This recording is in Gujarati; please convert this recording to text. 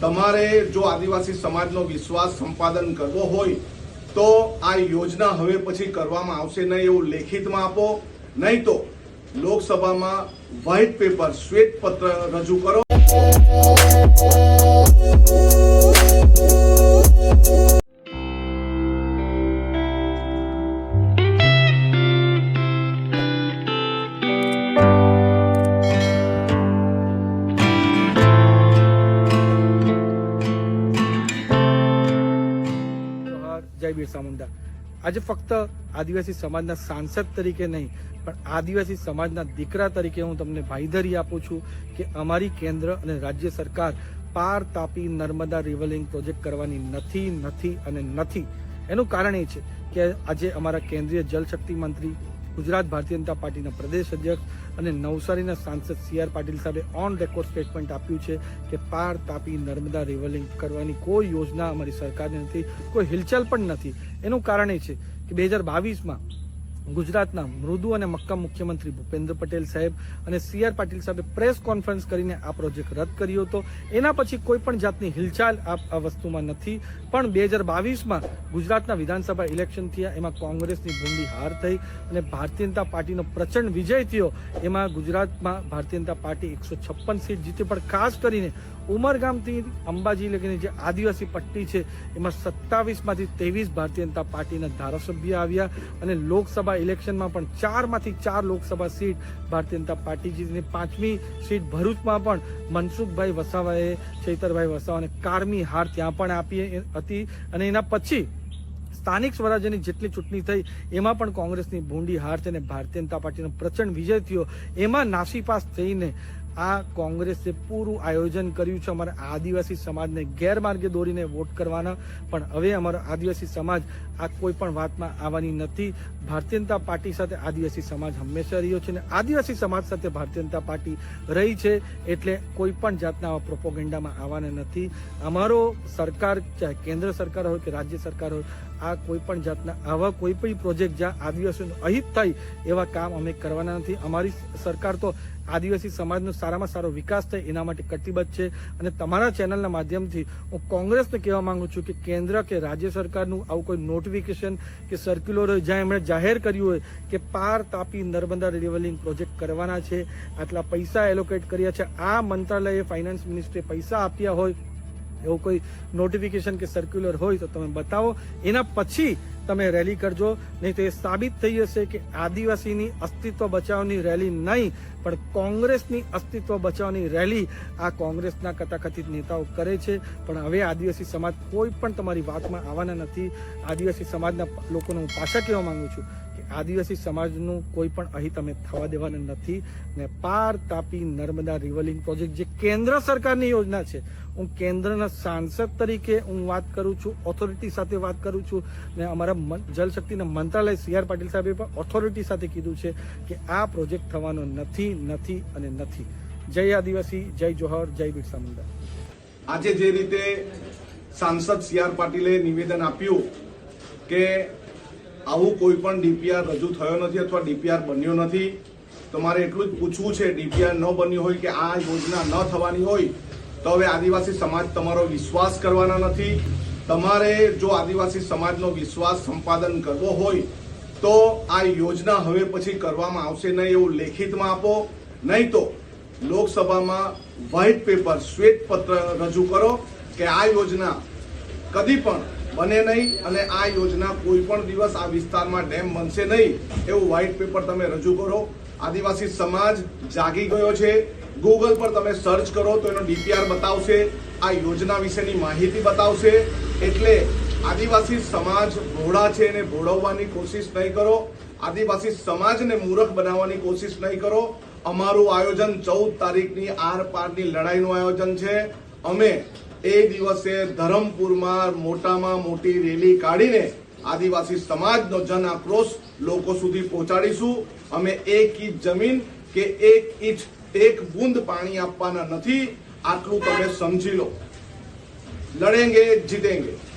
તમારે જો આદિવાસી સમાજનો વિશ્વાસ સંપાદન કરવો હોય, તો આ યોજના હવે પછી કરવામાં આવશે. નહીં એવું લેખિતમાં આપો, નહીં તો લોકસભામાં વ્હાઇટ પેપર શ્વેત પત્ર રજૂ કરો. બિરસા મુંડા આજે ફક્ત આદિવાસી સમાજના સાંસદ તરીકે નહીં, પણ આદિવાસી સમાજના દીકરા તરીકે હું તમને ભાઈધરી આપું છું કે અમારી કેન્દ્ર અને રાજ્ય સરકાર પાર તાપી નર્મદા રિવલિંગ પ્રોજેક્ટ કરવાની નથી નથી અને નથી. એનું કારણ એ છે કે આજે અમારા કેન્દ્રીય જલશક્તિ મંત્રી ગુજરાત ભારતીય જનતા પાર્ટીના પ્રદેશ અધ્યક્ષ અને નવસારીના સાંસદ સી આર પાટીલ સાહેબે ઓન રેકોર્ડ સ્ટેટમેન્ટ આપ્યું છે કે પાર તાપી નર્મદા રિવરલિંક કરવાની કોઈ યોજના અમારી સરકારની નથી, કોઈ હિલચાલ પણ નથી. એનું કારણ એ છે કે બે હજાર બાવીસમાં ગુજરાતના મૃદુ અને મક્કમ મુખ્યમંત્રી ભૂપેન્દ્ર પટેલ સાહેબ અને સી આર પાટીલ સાહેબે પ્રેસ કોન્ફરન્સ કરીને આ પ્રોજેક્ટ રદ કર્યો હતો. એના પછી કોઈ પણ જાતની હિલચાલ આ વસ્તુમાં નથી. પણ બે હજાર બાવીસમાં ગુજરાતના વિધાનસભા ઇલેક્શન થયા, એમાં કોંગ્રેસની ભૂંડી હાર થઈ અને ભારતીય જનતા પાર્ટીનો પ્રચંડ વિજય થયો. એમાં ગુજરાતમાં ભારતીય જનતા પાર્ટી એકસો છપ્પન સીટ જીતી, પણ ખાસ કરીને ઉમરગામથી અંબાજી લગીની જે આદિવાસી પટ્ટી છે, એમાં સત્તાવીસમાંથી ત્રેવીસ ભારતીય જનતા પાર્ટીના ધારાસભ્ય આવ્યા અને લોકસભા ઇલેક્શનમાં પણ ચારમાંથી ચાર લોકસભા સીટ ભારતીય જનતા પાર્ટી જીતીને પાંચમી સીટ ભરૂચમાં પણ મનસુખભાઈ વસાવાએ, ચૈતરભાઈ વસાવાને કારમી હાર ત્યાં પણ આપી હતી અને એના પછી સ્થાનિક સ્વરાજ્યની જેટલી ચૂંટણી થઈ, એમાં પણ કોંગ્રેસની ભૂંડી હાર અને ભારતીય જનતા પાર્ટીનો પ્રચંડ વિજય થયો. એમાં નાસીપાસ થઈને આ કોંગ્રેસે પૂરું આયોજન કર્યું છે. અમારા આદિવાસી સમાજને ગેરમાર્ગે દોરીને વોટ કરવાના. પણ હવે અમારો આદિવાસી સમાજ આ કોઈ પણ વાતમાં આવવાની નથી. ભારતીય જનતા પાર્ટી સાથે આદિવાસી સમાજ હંમેશા રહ્યો છે અને આદિવાસી સમાજ સાથે ભારતીય જનતા પાર્ટી રહી છે એટલે કોઈ પણ જાતના પ્રોપોગેન્ડામાં આવવાના નથી. અમારો સરકાર, ચાહે કેન્દ્ર સરકાર હોય કે રાજ્ય સરકાર હોય, આ કોઈ પણ જાતના આવા કોઈ પણ પ્રોજેક્ટ જ્યાં આદિવાસીઓનું અહિત થાય એવા કામ અમે કરવાના નથી. અમારી સરકાર તો આદિવાસી સમાજનો સારામાં સારો વિકાસ થાય એના માટે કટિબદ્ધ છે. અને તમારા ચેનલના માધ્યમથી હું કોંગ્રેસને કહેવા માંગુ છું કે કેન્દ્ર કે રાજ્ય સરકારનું આવું કોઈ નોટિફિકેશન કે સર્ક્યુલર હોય જ્યાં એમણે જાહેર કર્યું હોય કે પાર તાપી નર્મદા રિવલિંગ પ્રોજેક્ટ કરવાના છે. આટલા પૈસા એલોકેટ કર્યા છે. આ મંત્રાલયે ફાઇનાન્સ મિનિસ્ટ્રીએ પૈસા આપ્યા હોય એવું કોઈ નોટિફિકેશન કે સર્ક્યુલર હોય તો તમે બતાવો. એના પછી તમે રેલી કરજો. નહીં તો એ સાબિત થઈ જશે કે આદિવાસીની અસ્તિત્વ બચાવની રેલી નહીં, પણ કોંગ્રેસની અસ્તિત્વ બચાવની રેલી આ કોંગ્રેસના કથાકથિત નેતાઓ કરે છે. પણ હવે આદિવાસી સમાજ કોઈ પણ તમારી વાતમાં આવવાના નથી. આદિવાસી સમાજના લોકોને હું પાછા કહેવા માંગુ છું કે આદિવાસી સમાજનું કોઈ પણ અહીં તમે થવા દેવાના નથી. ને પાર તાપી નર્મદા રિવલિંગ પ્રોજેક્ટ જે કેન્દ્ર સરકારની યોજના છે હું કેન્દ્રના સાંસદ તરીકે હું વાત કરું છું ઓથોરિટી સાથે વાત કરું છું ને અમારા જલશક્તિના મંત્રાલય સી આર પાટીલ સાહેબે પણ ઓથોરિટી સાથે કીધું છે કે આ પ્રોજેક્ટ થવાનો નથી નથી અને નથી. જય આદિવાસી, જય જોહર, જય બિરસા મુંડા. આજે જે રીતે સાંસદ સી આર પાટીલે નિવેદન આપ્યું કે આવું કોઈ પણ ડીપીઆર રજૂ થયો નથી અથવા ડીપીઆર બન્યો નથી, તમારે એટલું જ પૂછવું છે, ડીપીઆર ન બન્યું હોય કે આ યોજના ન થવાની હોય તો હવે આદિવાસી સમાજ તમારો વિશ્વાસ કરવાના નથી. તમારે જો આદિવાસી સમાજનો વિશ્વાસ સંપાદન કરવો હોય, તો આ યોજના હવે પછી કરવામાં આવશે નહીં એવું લેખિતમાં આપો. નહીં તો લોકસભામાં વ્હાઇટ પેપર શ્વેત પત્ર રજૂ કરો કે આ યોજના કદી પણ બને નહીં અને આ યોજના કોઈ પણ દિવસ આ વિસ્તારમાં ડેમ બનશે નહીં એવું વ્હાઇટ પેપર તમે રજૂ કરો. આદિવાસી સમાજ જાગી ગયો છે. ગૂગલ પર તમે સર્ચ કરો તો એનો ડીપીઆર બતાવશે, આ યોજના વિશેની માહિતી બતાવશે. એટલે આદિવાસી સમાજ ભોળા છે એને ભોળવવાની કોશિશ નહીં કરો. આદિવાસી સમાજને મૂર્ખ બનાવવાની કોશિશ નહીં કરો. અમારું આયોજન ચૌદ તારીખની આર પારની લડાઈનું આયોજન છે. અમે એ દિવસે ધરમપુરમાં મોટામાં મોટી રેલી કાઢીને આદિવાસી સમાજનો જન આક્રોશ લોકો સુધી પહોંચાડીશું. અમે એક ઇંચ જમીન કે એક ઇંચ એક બૂંદ પાણી આપવાના નથી. આટલું તમે સમજી લો. લડેંગે જીતેંગે.